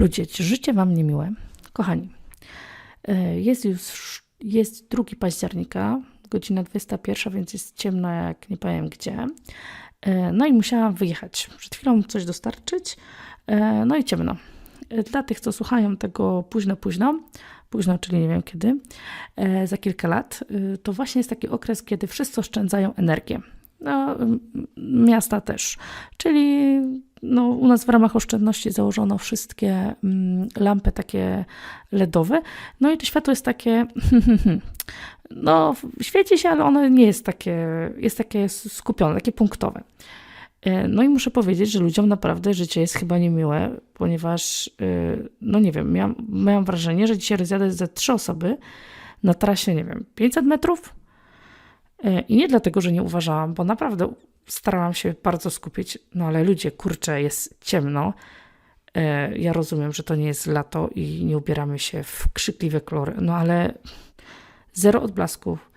Ludzie, życie Wam niemiłe? Kochani, e, jest już jest 2 października, godzina 21, więc jest ciemno jak nie powiem gdzie. E, No i musiałam wyjechać. Przed chwilą coś dostarczyć, e, no i ciemno. Dla tych, co słuchają tego późno, późno, późno, czyli nie wiem kiedy, za kilka lat, to właśnie jest taki okres, kiedy wszyscy oszczędzają energię. No, miasta też. Czyli no, u nas w ramach oszczędności założono wszystkie mm, lampy takie LEDowe. No i to światło jest takie. No, świeci się, ale ono nie jest takie, jest takie skupione, takie punktowe. E, No i muszę powiedzieć, że ludziom naprawdę życie jest chyba niemiłe, ponieważ, e, no nie wiem, miałam, miałam wrażenie, że dzisiaj rozjadę ze trzy osoby na trasie, nie wiem, 500 metrów. E, I nie dlatego, że nie uważałam, bo naprawdę starałam się bardzo skupić, no ale ludzie, kurczę, jest ciemno. E, Ja rozumiem, że to nie jest lato i nie ubieramy się w krzykliwe kolory, no ale zero odblasków,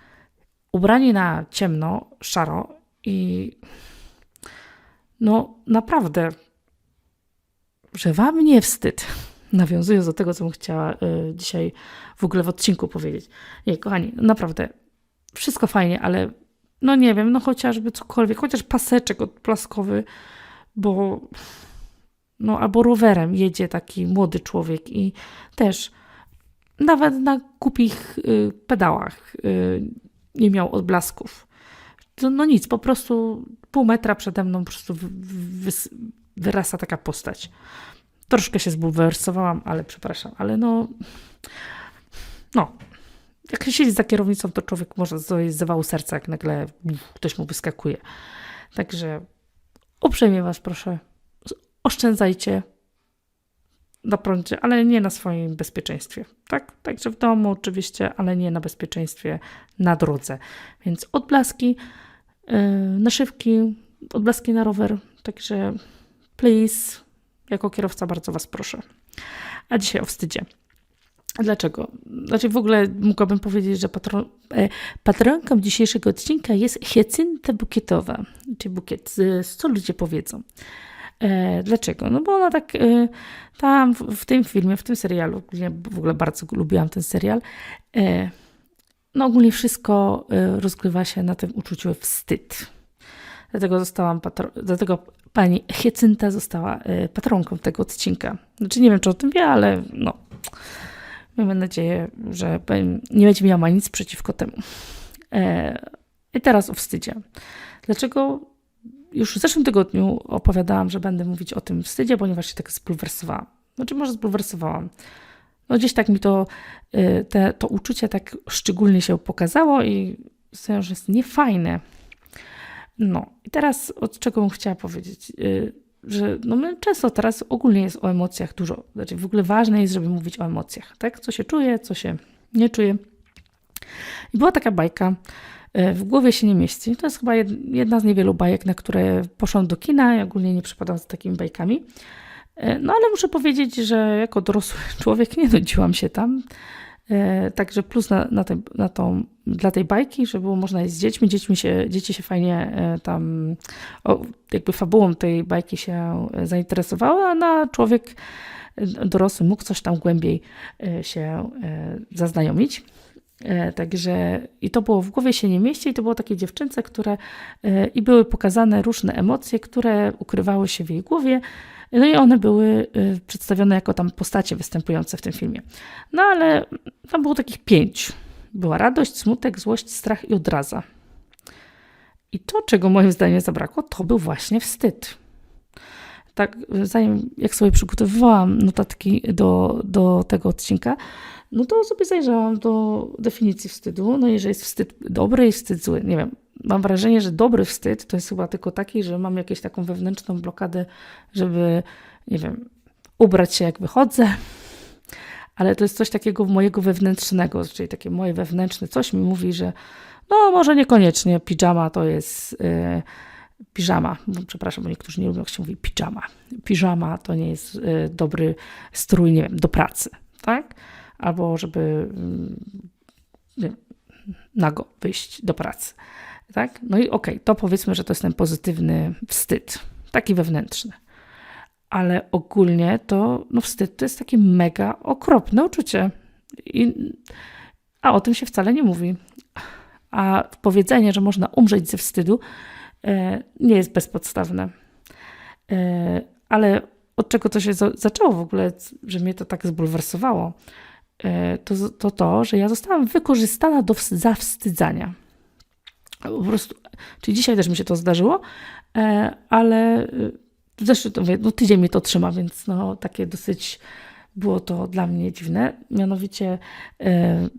ubrani na ciemno, szaro i no naprawdę, że wam nie wstyd. Nawiązując do tego, co bym chciała y, dzisiaj w ogóle w odcinku powiedzieć. Nie, kochani, naprawdę, wszystko fajnie, ale no nie wiem, no chociażby cokolwiek, chociaż paseczek odblaskowy, bo no albo rowerem jedzie taki młody człowiek i też nawet na głupich y, pedałach y, nie miał odblasków. To, no nic, po prostu pół metra przede mną po prostu wy, wy, wyrasta taka postać. Troszkę się zbulwersowałam, ale przepraszam, ale no no, jak siedzi za kierownicą, to człowiek może zrobić zawału serca, jak nagle ktoś mu wyskakuje. Także uprzejmie Was proszę, oszczędzajcie na prądzie, ale nie na swoim bezpieczeństwie. Tak? Także w domu oczywiście, ale nie na bezpieczeństwie na drodze. Więc odblaski, yy, naszywki, odblaski na rower. Także please, jako kierowca bardzo Was proszę. A dzisiaj o wstydzie. Dlaczego? Znaczy w ogóle mogłabym powiedzieć, że patron, e, patronką dzisiejszego odcinka jest hiacynta bukietowa, czyli bukiet, co ludzie powiedzą. E, dlaczego? No bo ona tak e, tam w, tym filmie, w tym serialu, ja w ogóle bardzo lubiłam ten serial, no ogólnie wszystko rozgrywa się na tym uczuciu wstyd. Dlatego zostałam patro- dlatego pani Hiacynta została patronką tego odcinka. Znaczy nie wiem, czy o tym wie, ale no Mamy nadzieję, że nie będzie miała nic przeciwko temu. E, I teraz o wstydzie. Dlaczego już w zeszłym tygodniu opowiadałam, że będę mówić o tym wstydzie, ponieważ się tak zbulwersowałam. Znaczy, może zbulwersowałam. No gdzieś tak mi to, e, te, to uczucie tak szczególnie się pokazało i stwierdziłam, że jest niefajne. No i teraz od czego bym chciała powiedzieć? Że no my często teraz ogólnie jest o emocjach dużo. Znaczy w ogóle ważne jest, żeby mówić o emocjach, tak? Co się czuje, co się nie czuje. I była taka bajka, e, w głowie się nie mieści. To jest chyba jed- jedna z niewielu bajek, na które poszłam do kina. Ja ogólnie nie przypadam z takimi bajkami. E, No ale muszę powiedzieć, że jako dorosły człowiek nie nudziłam się tam. E, Także plus na, na, tej, na tą, dla tej bajki, że było można jeść z dziećmi. dziećmi się, dzieci się fajnie e, tam, o, jakby fabułą tej bajki się e, zainteresowały, a na człowiek e, dorosły mógł coś tam głębiej się zaznajomić. Także i to było w głowie się nie mieści, i to było takie dziewczynce, które i były pokazane różne emocje, które ukrywały się w jej głowie. No i one były przedstawione jako tam postacie występujące w tym filmie. No ale tam było takich pięć. Była radość, smutek, złość, strach i odraza. I to, czego moim zdaniem zabrakło, to był właśnie wstyd. Tak, zanim jak sobie przygotowywałam notatki do, do tego odcinka, no to sobie zajrzałam do definicji wstydu. No i że jest wstyd dobry i wstyd zły. Nie wiem, mam wrażenie, że dobry wstyd to jest chyba tylko taki, że mam jakąś taką wewnętrzną blokadę, żeby, nie wiem, ubrać się jak wychodzę, ale to jest coś takiego mojego wewnętrznego, czyli takie moje wewnętrzne coś mi mówi, że no może niekoniecznie piżama to jest yy, piżama, bo, przepraszam, bo niektórzy nie lubią jak się mówi piżama. Piżama to nie jest yy, dobry strój, nie wiem, do pracy, tak? Albo żeby yy, nago wyjść do pracy, tak? No i okej, okay, to powiedzmy, że to jest ten pozytywny wstyd, taki wewnętrzny. Ale ogólnie to no wstyd to jest takie mega okropne uczucie. I, a o tym się wcale nie mówi. A powiedzenie, że można umrzeć ze wstydu, e, nie jest bezpodstawne. E, ale od czego to się za zaczęło w ogóle, że mnie to tak zbulwersowało, e, to, to to, że ja zostałam wykorzystana do zawstydzania. Po prostu, czyli dzisiaj też mi się to zdarzyło, ale zresztą to mówię, no tydzień mi to trzyma, więc no takie dosyć było to dla mnie dziwne. Mianowicie e,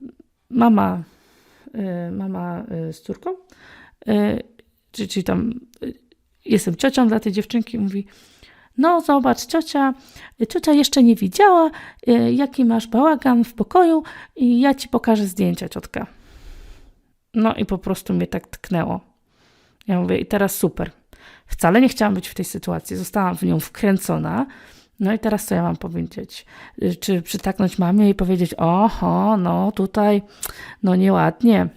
mama, e, mama e, z córką, e, czyli, czyli tam e, jestem ciocią dla tej dziewczynki, mówi no zobacz, ciocia, ciocia jeszcze nie widziała, e, jaki masz bałagan w pokoju i ja ci pokażę zdjęcia, ciotka. No i po prostu mnie tak tknęło. Ja mówię, i teraz super. Wcale nie chciałam być w tej sytuacji. Zostałam w nią wkręcona. No i teraz co ja mam powiedzieć? Czy przytaknąć mamie i powiedzieć, oho, no tutaj, no nieładnie.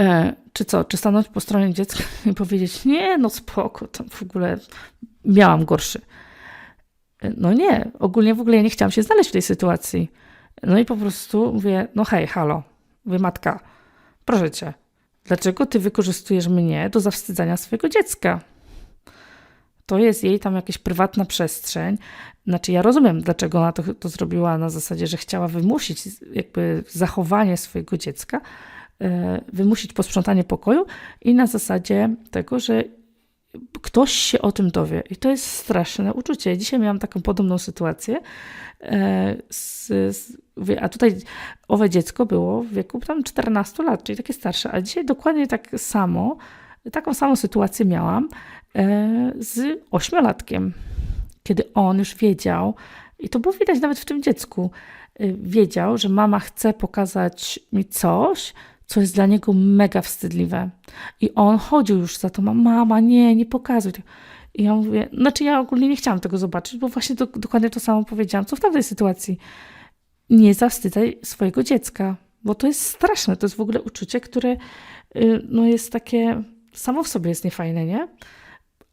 E, czy co, czy stanąć po stronie dziecka i powiedzieć, nie, no spoko, to w ogóle miałam gorszy. E, No nie, ogólnie w ogóle ja nie chciałam się znaleźć w tej sytuacji. No i po prostu mówię, no hej, halo, mówię, matka, proszę cię, dlaczego ty wykorzystujesz mnie do zawstydzania swojego dziecka? To jest jej tam jakaś prywatna przestrzeń. Znaczy, ja rozumiem, dlaczego ona to, to zrobiła na zasadzie, że chciała wymusić jakby zachowanie swojego dziecka, e, wymusić posprzątanie pokoju i na zasadzie tego, że ktoś się o tym dowie. I to jest straszne uczucie. Dzisiaj miałam taką podobną sytuację. e, Z, z, a tutaj owe dziecko było w wieku tam 14 lat, czyli takie starsze. A dzisiaj dokładnie tak samo, taką samą sytuację miałam e, z ośmiolatkiem, kiedy on już wiedział, i to było widać nawet w tym dziecku, e, wiedział, że mama chce pokazać mi coś, co jest dla niego mega wstydliwe. I on chodził już za to, mama, nie, nie pokazuj. I ja mówię, znaczy ja ogólnie nie chciałam tego zobaczyć, bo właśnie do, dokładnie to samo powiedziałam, co w tamtej sytuacji. Nie zawstydzaj swojego dziecka, bo to jest straszne, to jest w ogóle uczucie, które y, no, jest takie, samo w sobie jest niefajne, nie?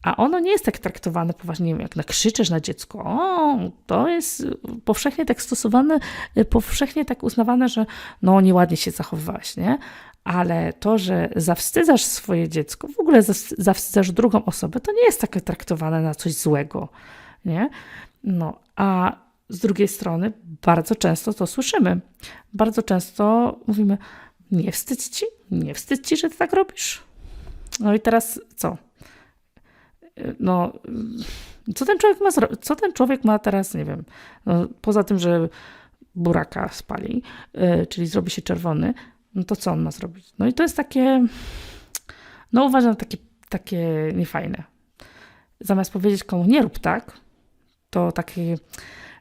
A ono nie jest tak traktowane poważnie, nie wiem, jak nakrzyczesz na dziecko. O, to jest powszechnie tak stosowane, y, powszechnie tak uznawane, że no nieładnie się zachowywałaś, nie? Ale to, że zawstydzasz swoje dziecko, w ogóle zas- zawstydzasz drugą osobę, to nie jest takie traktowane na coś złego, nie? No, a z drugiej strony bardzo często to słyszymy. Bardzo często mówimy, nie wstydź ci, nie wstydź ci, że ty tak robisz. No i teraz co? No, co ten człowiek ma? Co ten człowiek ma teraz, nie wiem, no, poza tym, że buraka spali, yy, czyli zrobi się czerwony, no to co on ma zrobić? No i to jest takie, no uważam, takie, takie niefajne. Zamiast powiedzieć komu nie rób tak, to takie,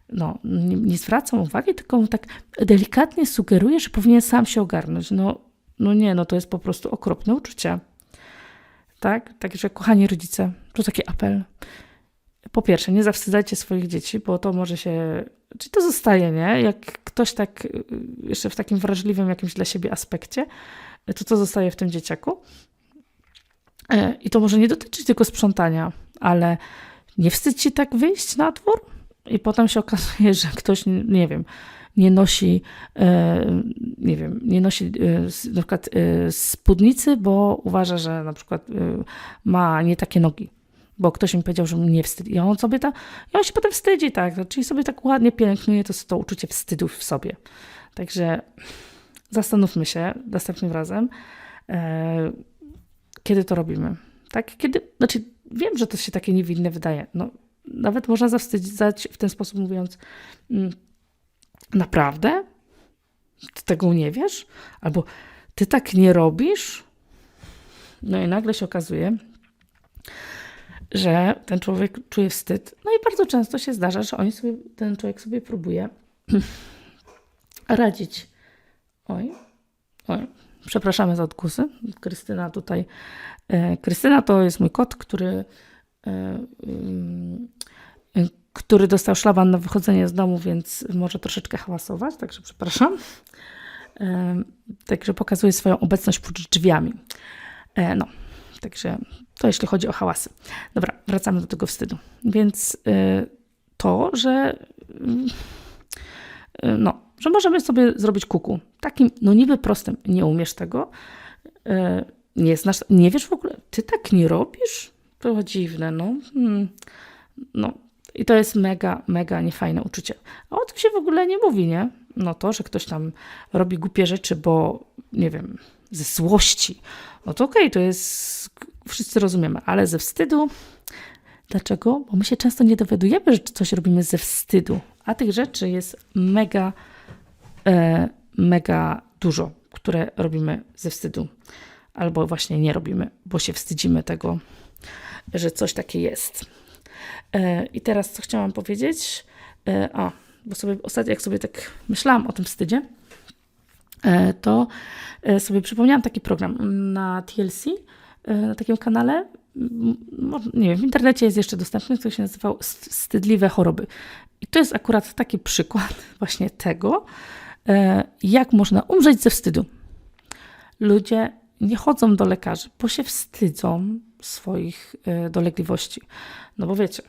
no, nie, nie zwracam uwagi, tylko tak delikatnie sugeruję, że powinien sam się ogarnąć. No, no nie, no to jest po prostu okropne uczucie. Tak? Także kochani rodzice, to taki apel. Po pierwsze, nie zawstydzajcie swoich dzieci, bo to może się. Czyli to zostaje, nie? Jak ktoś tak y, jeszcze w takim wrażliwym jakimś dla siebie aspekcie, to to zostaje w tym dzieciaku. E, I to może nie dotyczyć tylko sprzątania, ale nie wstydź się tak wyjść na dwór i potem się okazuje, że ktoś, nie wiem, nie nosi, e, nie wiem, nie nosi e, na przykład e, spódnicy, bo uważa, że na przykład ma nie takie nogi. Bo ktoś mi powiedział, że nie wstyd. I on sobie ta, i on się potem wstydzi, tak. Czyli sobie tak ładnie pielęgnuje to, to uczucie wstydu w sobie. Także zastanówmy się następnym razem, kiedy to robimy. Tak? Kiedy, znaczy, wiem, że to się takie niewinne wydaje. No, nawet można zawstydzać w ten sposób mówiąc, mm, naprawdę? Ty tego nie wiesz? Albo ty tak nie robisz? No i nagle się okazuje, że ten człowiek czuje wstyd. No i bardzo często się zdarza, że oni sobie, ten człowiek sobie próbuje radzić. Oj, oj, przepraszamy za odgłosy. Krystyna tutaj. E, Krystyna to jest mój kot, który, e, y, który dostał szlaban na wychodzenie z domu, więc może troszeczkę hałasować, także przepraszam. Także pokazuje swoją obecność pod drzwiami. E, No, także To jeśli chodzi o hałasy. Dobra, wracamy do tego wstydu. Więc y, to, że y, no, że możemy sobie zrobić kuku. Takim, no niby prostym. Nie umiesz tego, nie znasz, nie wiesz w ogóle, ty tak nie robisz? To dziwne, no. Hmm. No, i to jest mega, mega niefajne uczucie. A o tym się w ogóle nie mówi, nie? No to, że ktoś tam robi głupie rzeczy, bo nie wiem, ze złości, no to okej, okay, to jest, wszyscy rozumiemy, ale ze wstydu, dlaczego? Bo my się często nie dowiadujemy, że coś robimy ze wstydu, a tych rzeczy jest mega, e, mega dużo, które robimy ze wstydu, albo właśnie nie robimy, bo się wstydzimy tego, że coś takie jest. E, I teraz co chciałam powiedzieć? E, a, bo sobie ostatnio, jak sobie tak myślałam o tym wstydzie, e, to sobie przypomniałam taki program na TLC, na takim kanale. Nie wiem, w internecie jest jeszcze dostępny, który się nazywał Wstydliwe choroby. I to jest akurat taki przykład właśnie tego, jak można umrzeć ze wstydu. Ludzie nie chodzą do lekarzy, bo się wstydzą swoich dolegliwości. No bo wiecie,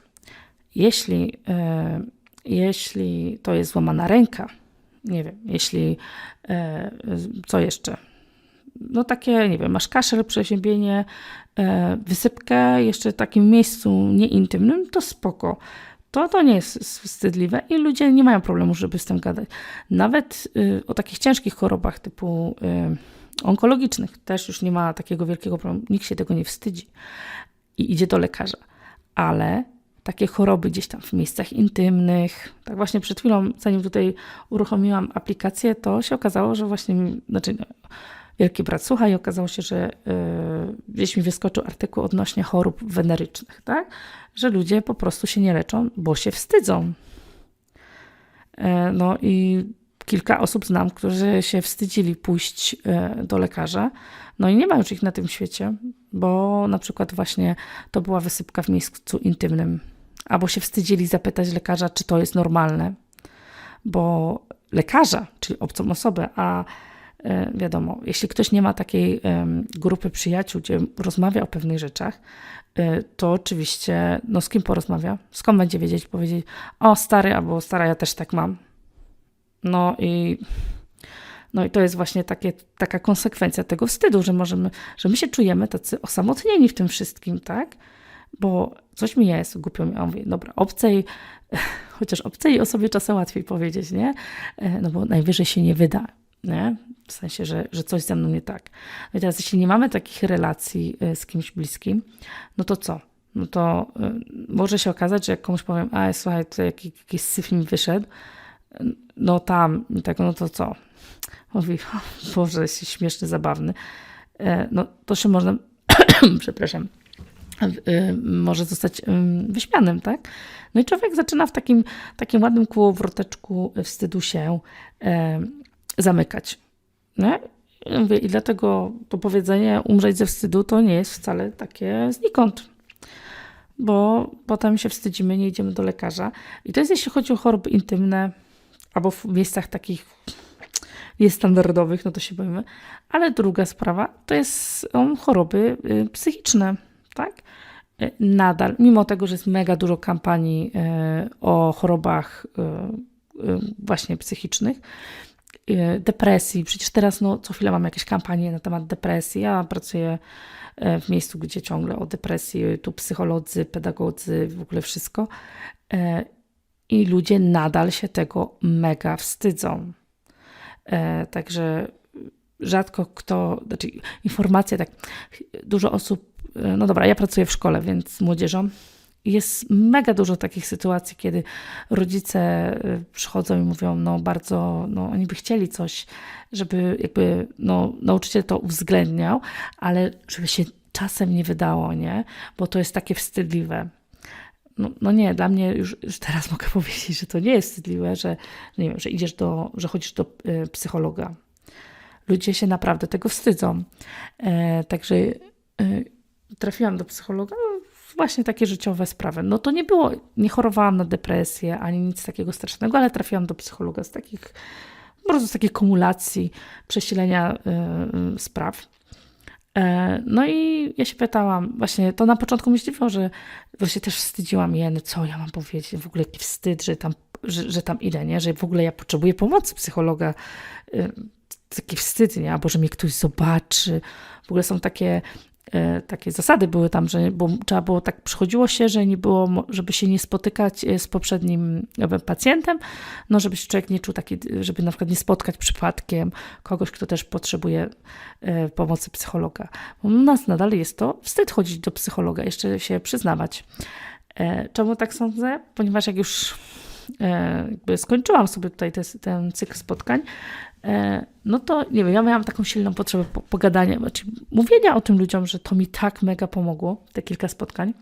jeśli, e, jeśli to jest złamana ręka, nie wiem, jeśli e, co jeszcze? No takie, nie wiem, masz kaszel, przeziębienie, e, wysypkę jeszcze w takim miejscu nieintymnym, to spoko. To, to nie jest wstydliwe i ludzie nie mają problemu, żeby z tym gadać. Nawet y, o takich ciężkich chorobach typu y, onkologicznych też już nie ma takiego wielkiego problemu. Nikt się tego nie wstydzi i idzie do lekarza. Ale takie choroby gdzieś tam w miejscach intymnych. Tak właśnie przed chwilą, zanim tutaj uruchomiłam aplikację, to się okazało, że właśnie, znaczy no, Wielki Brat słucha i okazało się, że yy, gdzieś mi wyskoczył artykuł odnośnie chorób wenerycznych, tak? Że ludzie po prostu się nie leczą, bo się wstydzą. Yy, no i kilka osób znam, którzy się wstydzili pójść yy, do lekarza, no i nie ma już ich na tym świecie, bo na przykład właśnie to była wysypka w miejscu intymnym albo się wstydzili zapytać lekarza, czy to jest normalne, bo lekarza, czyli obcą osobę, a e, wiadomo, jeśli ktoś nie ma takiej grupy przyjaciół, gdzie rozmawia o pewnych rzeczach, e, to oczywiście, no z kim porozmawia? Skąd będzie wiedzieć, powiedzieć, o stary, albo stara, ja też tak mam. No i, no i to jest właśnie takie, taka konsekwencja tego wstydu, że możemy, że my się czujemy tacy osamotnieni w tym wszystkim, tak? bo coś mi jest, głupio mi, a mówię, dobra, obcej, chociaż obcej osobie czasem łatwiej powiedzieć, nie? E, no bo najwyżej się nie wyda, nie? W sensie, że, że coś ze mną nie tak. No i teraz, jeśli nie mamy takich relacji e, z kimś bliskim, no to co? No to y, może się okazać, że jak komuś powiem, a słuchaj, tutaj jakiś, jakiś syf mi wyszedł, no tam, tak, no to co? Mówi, Boże, jest śmieszny, zabawny. No to się można, przepraszam, Y, może zostać wyśmianym, tak? No i człowiek zaczyna w takim, takim ładnym kołowroteczku wstydu się zamykać. Nie? Mówię, I dlatego to powiedzenie umrzeć ze wstydu to nie jest wcale takie znikąd. Bo potem się wstydzimy, nie idziemy do lekarza. I to jest jeśli chodzi o choroby intymne, albo w miejscach takich niestandardowych, no to się boimy. Ale druga sprawa to jest choroby y, psychiczne tak? E, nadal, mimo tego, że jest mega dużo kampanii e, o chorobach właśnie psychicznych, depresji. Przecież teraz no, co chwilę mam jakieś kampanie na temat depresji. Ja pracuję w miejscu, gdzie ciągle o depresji, tu psycholodzy, pedagodzy, w ogóle wszystko. I ludzie nadal się tego mega wstydzą. Także rzadko kto, znaczy informacja, tak, dużo osób no dobra, ja pracuję w szkole, więc młodzieżą. Jest mega dużo takich sytuacji, kiedy rodzice y, przychodzą i mówią, no bardzo, no oni by chcieli coś, żeby jakby, no nauczyciel to uwzględniał, ale żeby się czasem nie wydało, nie? Bo to jest takie wstydliwe. No, no, nie, dla mnie już, już, teraz mogę powiedzieć, że to nie jest wstydliwe, że, nie wiem, że idziesz do, że chodzisz do y, psychologa. Ludzie się naprawdę tego wstydzą. E, także y, trafiłam do psychologa, no, właśnie takie życiowe sprawy. No to nie było, nie chorowałam na depresję ani nic takiego strasznego, ale trafiłam do psychologa z takich, po prostu z takiej kumulacji, przesilenia yy, spraw. E, No i ja się pytałam, właśnie to na początku mnie że właśnie też wstydziłam jeny, co ja mam powiedzieć, w ogóle jaki wstyd, że tam, że, że tam idę, nie? że w ogóle ja potrzebuję pomocy psychologa, Y, taki wstyd, nie? albo że mnie ktoś zobaczy. W ogóle są takie, e, takie zasady były tam, że bo trzeba było tak, przychodziło się, że nie było, żeby się nie spotykać e, z poprzednim e, pacjentem, no żeby się człowiek nie czuł taki, żeby na przykład nie spotkać przypadkiem kogoś, kto też potrzebuje e, pomocy psychologa. U nas nadal jest to wstyd chodzić do psychologa, jeszcze się przyznawać. E, Czemu tak sądzę? Ponieważ jak już e, skończyłam sobie tutaj te, ten cykl spotkań, e, no to nie wiem, ja miałam taką silną potrzebę po- pogadania, znaczy mówienia o tym ludziom, że to mi tak mega pomogło, te kilka spotkań.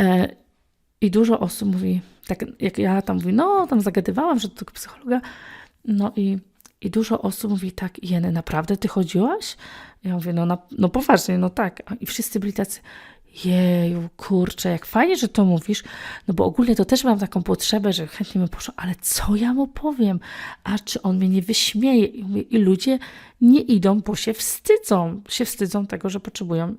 E, I dużo osób mówi, tak jak ja tam mówię, no tam zagadywałam, że do tego psychologa, no i, i dużo osób mówi tak, Jeny, naprawdę ty chodziłaś? Ja mówię, no, na, no poważnie, no tak. I wszyscy byli tacy, jeju, kurczę, jak fajnie, że to mówisz, no bo ogólnie to też mam taką potrzebę, że chętnie bym poszła, ale co ja mu powiem? A czy on mnie nie wyśmieje? I, ludzie nie idą, bo się wstydzą. Się wstydzą tego, że potrzebują,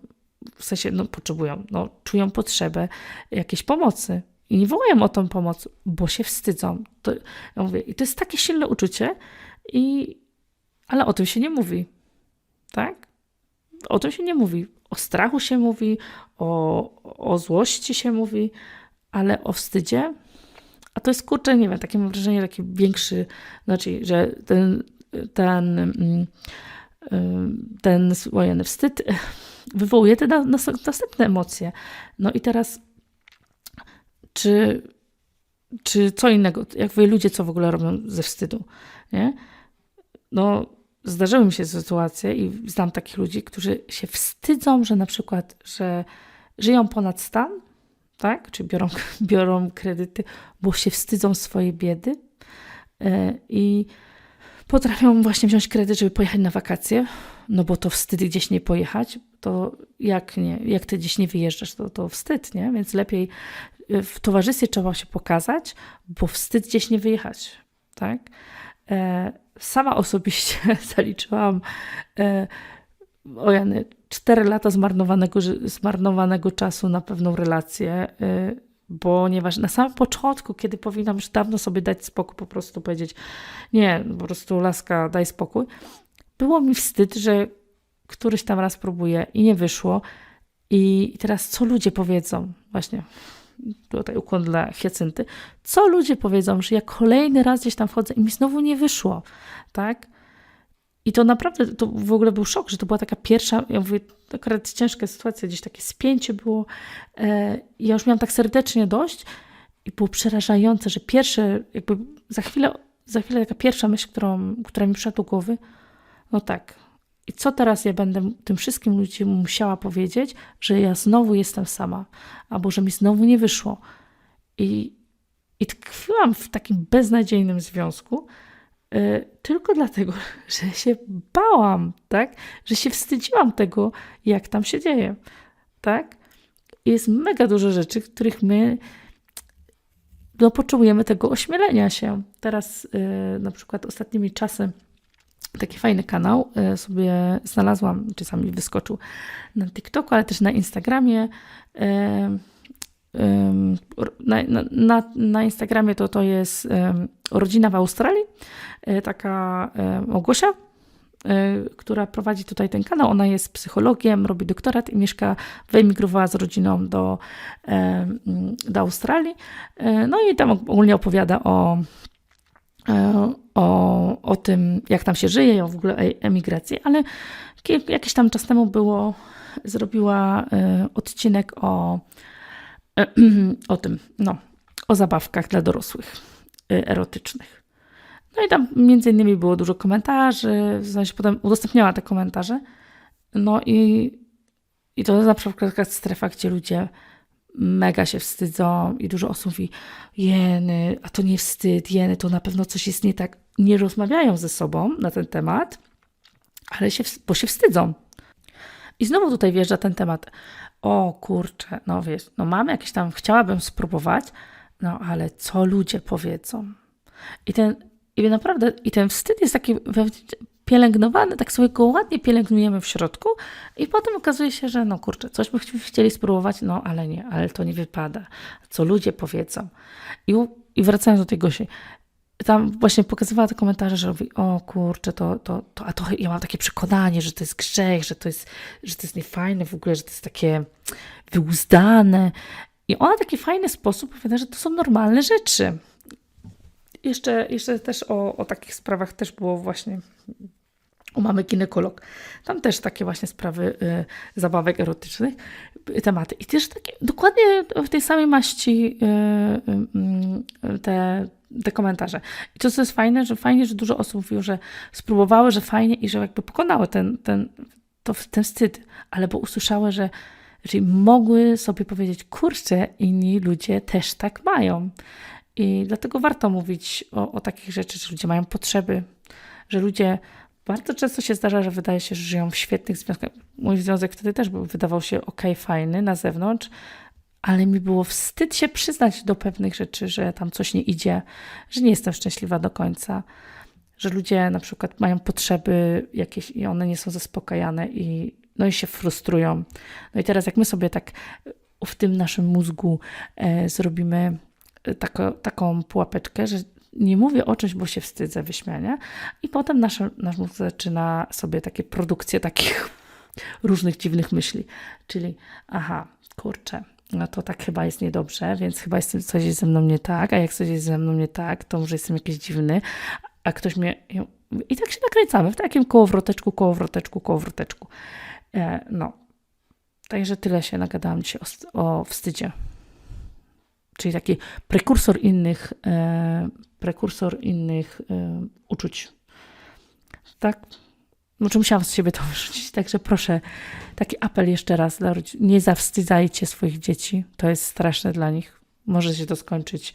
w sensie, no potrzebują, no czują potrzebę jakiejś pomocy. I nie wołają o tą pomoc, bo się wstydzą. To, ja mówię, I to jest takie silne uczucie, i, ale o tym się nie mówi. Tak? O tym się nie mówi. O strachu się mówi, o, o złości się mówi, ale o wstydzie. A to jest kurczę, nie wiem, takie mam wrażenie, taki większy, znaczy, że ten, ten, mm, ym, ten wojenny wstyd wywołuje te na, nas- następne emocje. No i teraz, czy, czy co innego, jak wy ludzie, co w ogóle robią ze wstydu, nie? No, zdarzyły mi się sytuacje i znam takich ludzi, którzy się wstydzą, że na przykład, że żyją ponad stan, tak? Czy biorą, biorą kredyty, bo się wstydzą swojej biedy e, i potrafią właśnie wziąć kredyt, żeby pojechać na wakacje, no bo to wstyd gdzieś nie pojechać, to jak, nie, jak ty gdzieś nie wyjeżdżasz, to, to wstyd, nie? Więc lepiej e, w towarzystwie trzeba się pokazać, bo wstyd gdzieś nie wyjechać, tak? E, sama osobiście zaliczyłam o Jany, cztery lata zmarnowanego, zmarnowanego czasu na pewną relację, y, ponieważ na samym początku, kiedy powinnam już dawno sobie dać spokój, po prostu powiedzieć, nie, po prostu laska, daj spokój, było mi wstyd, że któryś tam raz próbuję i nie wyszło. I teraz co ludzie powiedzą? Właśnie tutaj ukłon dla Hiacynty. Co ludzie powiedzą, że ja kolejny raz gdzieś tam wchodzę i mi znowu nie wyszło, tak? I to naprawdę, to w ogóle był szok, że to była taka pierwsza, ja mówię, akurat ciężka sytuacja, gdzieś takie spięcie było. E, ja już miałam tak serdecznie dość i było przerażające, że pierwsze, jakby za chwilę, za chwilę taka pierwsza myśl, którą, która mi przyszła do głowy, no tak, i co teraz ja będę tym wszystkim ludziom musiała powiedzieć, że ja znowu jestem sama, albo że mi znowu nie wyszło. I, i tkwiłam w takim beznadziejnym związku, tylko dlatego, że się bałam, tak? Że się wstydziłam tego, jak tam się dzieje, tak? Jest mega dużo rzeczy, których my no, potrzebujemy tego ośmielenia się. Teraz y, na przykład ostatnimi czasy taki fajny kanał y, sobie znalazłam, czasami wyskoczył na TikToku, ale też na Instagramie. Y, ym, Na, na, na, Instagramie to, to jest rodzina w Australii, y, taka Małgosia, y, która prowadzi tutaj ten kanał. Ona jest psychologiem, robi doktorat i mieszka, wyemigrowała z rodziną do, do Australii. Y, No i tam ogólnie opowiada o, e, o, o tym, jak tam się żyje, o w ogóle e- emigracji, ale ki- jakiś tam czas temu było, zrobiła e, odcinek o, o tym, no, o zabawkach dla dorosłych, e, erotycznych. No i tam między innymi było dużo komentarzy, w sensie potem udostępniała te komentarze. No i, i to na przykład taka strefa, gdzie ludzie mega się wstydzą i dużo osób mówi, jeny, a to nie wstyd, jeny, to na pewno coś jest nie tak. Nie rozmawiają ze sobą na ten temat, ale się, bo się wstydzą. I znowu tutaj wjeżdża ten temat. O kurczę, no wiesz, no mam jakieś tam, chciałabym spróbować, no ale co ludzie powiedzą? I ten, i naprawdę, i ten wstyd jest taki pielęgnowane, tak sobie go ładnie pielęgnujemy w środku i potem okazuje się, że no kurczę, coś byśmy chcieli spróbować, no ale nie, ale to nie wypada. Co ludzie powiedzą. I, i wracając do tej Gosi, tam właśnie pokazywała te komentarze, że mówi, o kurczę, to, to, to, a to ja mam takie przekonanie, że to jest grzech, że to jest, że to jest niefajne w ogóle, że to jest takie wyuzdane. I ona w taki fajny sposób powiada, że to są normalne rzeczy. Jeszcze, jeszcze też o, o takich sprawach też było właśnie u mamy ginekolog. Tam też takie właśnie sprawy y, zabawek erotycznych, y, tematy. I też takie dokładnie w tej samej maści y, y, y, te, te komentarze. I to, co jest fajne, że fajnie, że dużo osób mówiło, że spróbowały, że fajnie i że jakby pokonały ten, ten, to, ten wstyd, ale bo usłyszały, że Czyli mogły sobie powiedzieć, kurczę, inni ludzie też tak mają. I dlatego warto mówić o, o takich rzeczach, że ludzie mają potrzeby, że ludzie bardzo często się zdarza, że wydaje się, że żyją w świetnych związkach. Mój związek wtedy też był, wydawał się ok, fajny na zewnątrz, ale mi było wstyd się przyznać do pewnych rzeczy, że tam coś nie idzie, że nie jestem szczęśliwa do końca, że ludzie na przykład mają potrzeby jakieś i one nie są zaspokajane i no i się frustrują. No i teraz jak my sobie tak w tym naszym mózgu e, zrobimy tako, taką pułapeczkę, że nie mówię o czymś, bo się wstydzę wyśmiania i potem nasz, nasz mózg zaczyna sobie takie produkcje takich różnych dziwnych myśli, czyli aha, kurczę, no to tak chyba jest niedobrze, więc chyba jest, coś jest ze mną nie tak, a jak coś jest ze mną nie tak, to może jestem jakiś dziwny, a ktoś mnie... I tak się nakręcamy w takim kołowroteczku, kołowroteczku, kołowroteczku. E, no. Także tyle się nagadałam dzisiaj o, o wstydzie. Czyli taki prekursor innych, e, prekursor innych e, uczuć. Tak? Znaczy musiałam z siebie to wyrzucić, także proszę, taki apel jeszcze raz dla rodziców. Nie zawstydzajcie swoich dzieci. To jest straszne dla nich. Może się to skończyć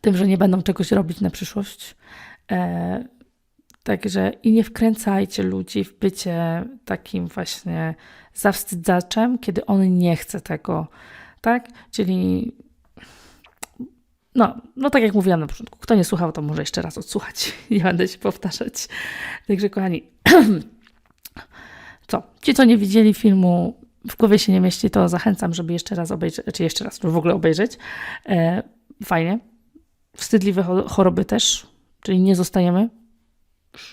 tym, że nie będą czegoś robić na przyszłość. E, Także i nie wkręcajcie ludzi w bycie takim właśnie zawstydzaczem, kiedy on nie chce tego, tak? Czyli no, no tak jak mówiłam na początku, kto nie słuchał, to może jeszcze raz odsłuchać. Nie będę się powtarzać. Także kochani, co? Ci, co nie widzieli filmu, w głowie się nie mieści, to zachęcam, żeby jeszcze raz obejrzeć, czy jeszcze raz w ogóle obejrzeć. E, fajnie. Wstydliwe choroby też, czyli nie zostajemy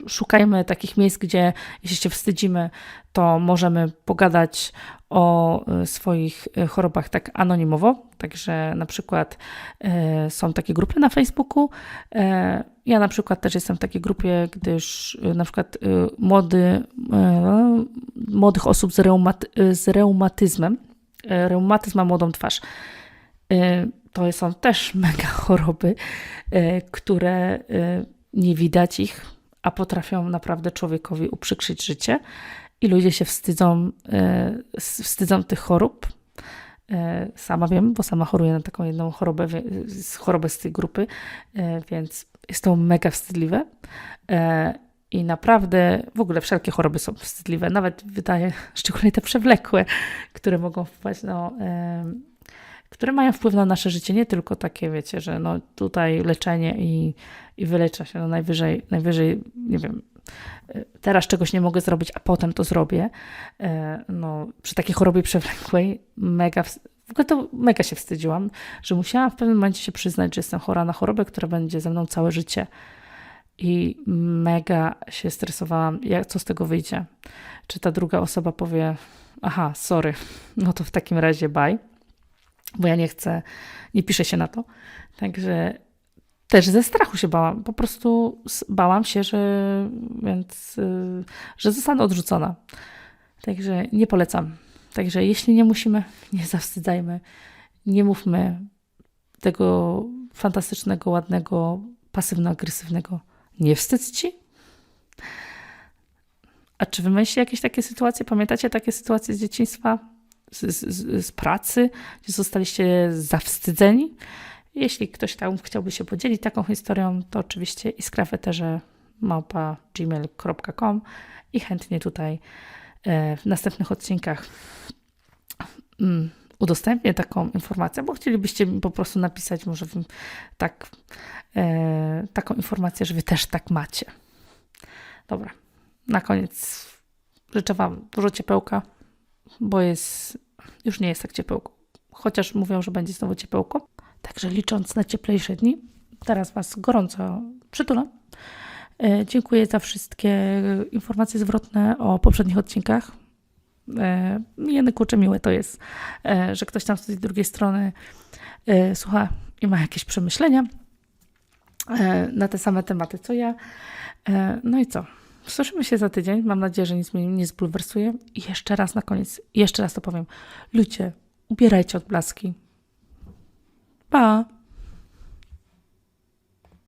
szukajmy takich miejsc, gdzie jeśli się wstydzimy, to możemy pogadać o e, swoich e, chorobach tak anonimowo. Także na przykład e, są takie grupy na Facebooku. Ja na przykład też jestem w takiej grupie, gdyż na przykład młody, młodych osób z, z reumatyzmem, reumatyzm ma młodą twarz. To są też mega choroby, które nie widać ich a potrafią naprawdę człowiekowi uprzykrzyć życie. I ludzie się wstydzą, e, wstydzą tych chorób. E, sama wiem, bo sama choruję na taką jedną chorobę, chorobę z tej grupy, e, więc jest to mega wstydliwe. I naprawdę w ogóle wszelkie choroby są wstydliwe, nawet wydaje, szczególnie te przewlekłe, które mogą wpaść, no, które mają wpływ na nasze życie, nie tylko takie, wiecie, że no tutaj leczenie i, i wylecza się, no najwyżej, najwyżej, nie wiem, teraz czegoś nie mogę zrobić, a potem to zrobię. E, no, przy takiej chorobie przewlekłej mega, w ogóle to mega się wstydziłam, że musiałam w pewnym momencie się przyznać, że jestem chora na chorobę, która będzie ze mną całe życie. I mega się stresowałam, jak, co z tego wyjdzie. Czy ta druga osoba powie, aha, sorry, no to w takim razie bye bo ja nie chcę, nie piszę się na to. Także też ze strachu się bałam. Po prostu bałam się, że, więc, y, że zostanę odrzucona. Także nie polecam. Także jeśli nie musimy, nie zawstydzajmy, nie mówmy tego fantastycznego, ładnego, pasywno-agresywnego. Nie wstydź ci. A czy wy myślicie jakieś takie sytuacje? Pamiętacie takie sytuacje z dzieciństwa? z, z, z pracy, gdzie zostaliście zawstydzeni. Jeśli ktoś tam chciałby się podzielić taką historią, to oczywiście iskra w gmail.com i chętnie tutaj e, w następnych odcinkach mm, udostępnię taką informację, bo chcielibyście mi po prostu napisać może tak, e, taką informację, że wy też tak macie. Dobra, na koniec życzę Wam dużo ciepełka, bo jest, już nie jest tak ciepełko. Chociaż mówią, że będzie znowu ciepełko. Także licząc na cieplejsze dni, teraz Was gorąco przytulam. E, Dziękuję za wszystkie informacje zwrotne o poprzednich odcinkach. E, Jeny kurczę miłe to jest, e, że ktoś tam z tej drugiej strony słucha i ma jakieś przemyślenia na te same tematy co ja. No i co? Słyszymy się za tydzień. Mam nadzieję, że nic mnie nie zbulwersuje. I jeszcze raz na koniec, jeszcze raz to powiem. Ludzie, ubierajcie odblaski. Bye.